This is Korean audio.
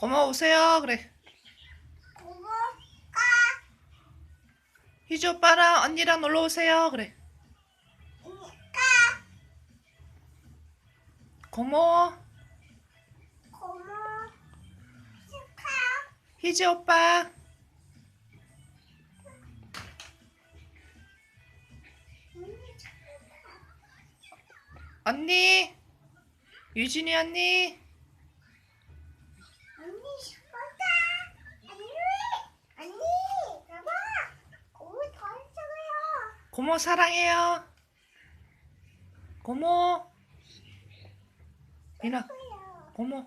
고모 오세요. 그래. 까 희주 오빠랑 언니랑 놀러 오세요. 그래. 고모 축하 희주 오빠. 언니. 유진이. 언니 축하다 언니 언니 봐봐 고모 더 했잖아요 고모 사랑해요. 고모. 단톡이에요 고모